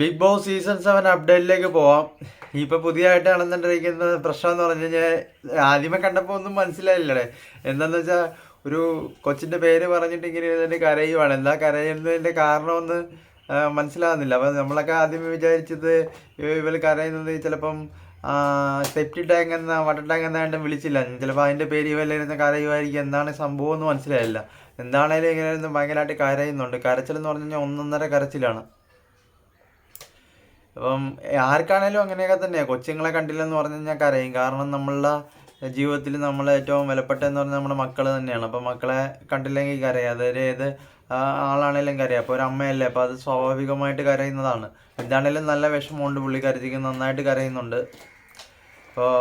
Big boss season seven അപ്ഡേറ്റിലേക്ക് പോവാം. ഇപ്പൊ പുതിയതായിട്ട് നടന്നിട്ടിരിക്കുന്ന പ്രശ്നം എന്ന് പറഞ്ഞു കഴിഞ്ഞാൽ ആദ്യമേ കണ്ടപ്പോൾ ഒന്നും മനസ്സിലായില്ലേ എന്താന്ന് വെച്ചാൽ ഒരു കൊച്ചിന്റെ പേര് പറഞ്ഞിട്ട് ഇങ്ങനെ ഇതിന്റെ കരയുവാണ്. എന്താ കരയുന്നതിന്റെ കാരണമെന്ന് മനസ്സിലാകുന്നില്ല അപ്പൊ നമ്മളൊക്കെ ആദ്യം വിചാരിച്ചത് ഇവർ കരയുന്നത് ചിലപ്പം സെപ്റ്റി ടാങ്ക് എന്ന വാട്ടർ ടാങ്ക് എന്നാണ്ട് വിളിച്ചില്ല. ചിലപ്പോൾ അതിന്റെ പേര് ഇവരിരുന്ന് കരയുമായിരിക്കും എന്താണ് സംഭവം എന്ന് മനസ്സിലായില്ല. എന്താണേലും ഇങ്ങനെ ഭയങ്കരമായിട്ട് കരയുന്നുണ്ട്. കരച്ചിലെന്ന് പറഞ്ഞു കഴിഞ്ഞാൽ ഒന്നൊന്നര കരച്ചിലാണ്. അപ്പം ആർക്കാണേലും അങ്ങനെയൊക്കെ തന്നെയാണ് കൊച്ചുങ്ങളെ കണ്ടില്ലെന്ന് പറഞ്ഞു കഴിഞ്ഞാൽ കരയും. കാരണം നമ്മളുടെ ജീവിതത്തിൽ നമ്മൾ ഏറ്റവും വിലപ്പെട്ടതെന്ന് പറഞ്ഞാൽ നമ്മുടെ മക്കൾ തന്നെയാണ്. അപ്പം മക്കളെ കണ്ടില്ലെങ്കിൽ കരയും. അതായത് ഏത് ആളാണേലും കരയും. അപ്പോൾ ഒരു അമ്മയല്ലേ? അപ്പോൾ അത് സ്വാഭാവികമായിട്ട് കരയുന്നതാണ്. എന്താണേലും നല്ല വിഷമമുണ്ട് പുള്ളിക്കാരത്തിക്ക് നന്നായിട്ട് കരയുന്നുണ്ട്. അപ്പോൾ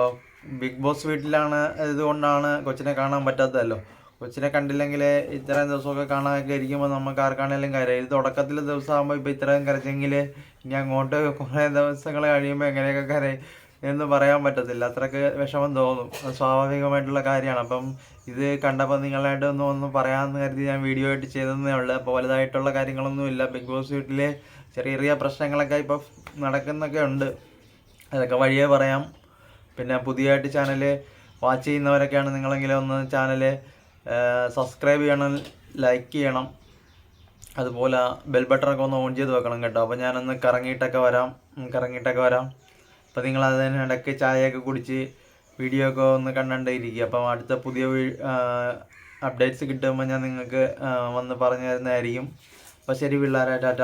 ബിഗ് ബോസ് വീട്ടിലാണ് ഇതുകൊണ്ടാണ് കൊച്ചിനെ കാണാൻ പറ്റാത്തതല്ലോ. കൊച്ചിനെ കണ്ടില്ലെങ്കിൽ ഇത്രയും ദിവസമൊക്കെ കാണാനൊക്കെ ഇരിക്കുമ്പോൾ നമുക്ക് ആർക്കാണേലും കരയും. ഇത് തുടക്കത്തിൽ ദിവസമാകുമ്പോൾ ഇപ്പോൾ ഇത്രയും കരച്ചെങ്കിൽ ഇനി അങ്ങോട്ട് കുറേ ദിവസങ്ങൾ കഴിയുമ്പോൾ എങ്ങനെയൊക്കെ കരയും എന്ന് പറയാൻ പറ്റത്തില്ല. അത്രയ്ക്ക് വിഷമം തോന്നും. അത് സ്വാഭാവികമായിട്ടുള്ള കാര്യമാണ്. അപ്പം ഇത് കണ്ടപ്പോൾ നിങ്ങളായിട്ട് ഒന്ന് ഒന്ന് പറയാമെന്ന് കരുതി ഞാൻ വീഡിയോ ആയിട്ട് ചെയ്തതേ ഉള്ളൂ. അപ്പോൾ വലുതായിട്ടുള്ള കാര്യങ്ങളൊന്നുമില്ല ബിഗ് ബോസ് വീട്ടിൽ ചെറിയ ചെറിയ പ്രശ്നങ്ങളൊക്കെ ഇപ്പോൾ നടക്കുന്നൊക്കെ ഉണ്ട്. അതൊക്കെ വഴിയേ പറയാം. പിന്നെ പുതിയതായിട്ട് ചാനൽ വാച്ച് ചെയ്യുന്നവരൊക്കെയാണ് നിങ്ങളെങ്കിലും ഒന്ന് ചാനൽ സബ്സ്ക്രൈബ് ചെയ്യണം ലൈക്ക് ചെയ്യണം. അതുപോലെ ബെൽ ബട്ടണൊക്കെ ഒന്ന് ഓൺ ചെയ്ത് വെക്കണം കേട്ടോ. അപ്പോൾ ഞാനൊന്ന് കറങ്ങിയിട്ടൊക്കെ വരാം. കറങ്ങിയിട്ടൊക്കെ വരാം. അപ്പോൾ നിങ്ങൾ അതിനിടയ്ക്ക് ചായയൊക്കെ കുടിച്ച് വീഡിയോ ഒക്കെ ഒന്ന് കണ്ടുകൊണ്ടേയിരിക്കുക അപ്പം അടുത്ത പുതിയ അപ്ഡേറ്റ്സ് കിട്ടുമ്പോൾ ഞാൻ നിങ്ങൾക്ക് വന്ന് പറഞ്ഞു തരുന്നതായിരിക്കും. അപ്പോൾ ശരി പിള്ളേരെ ടാറ്റ.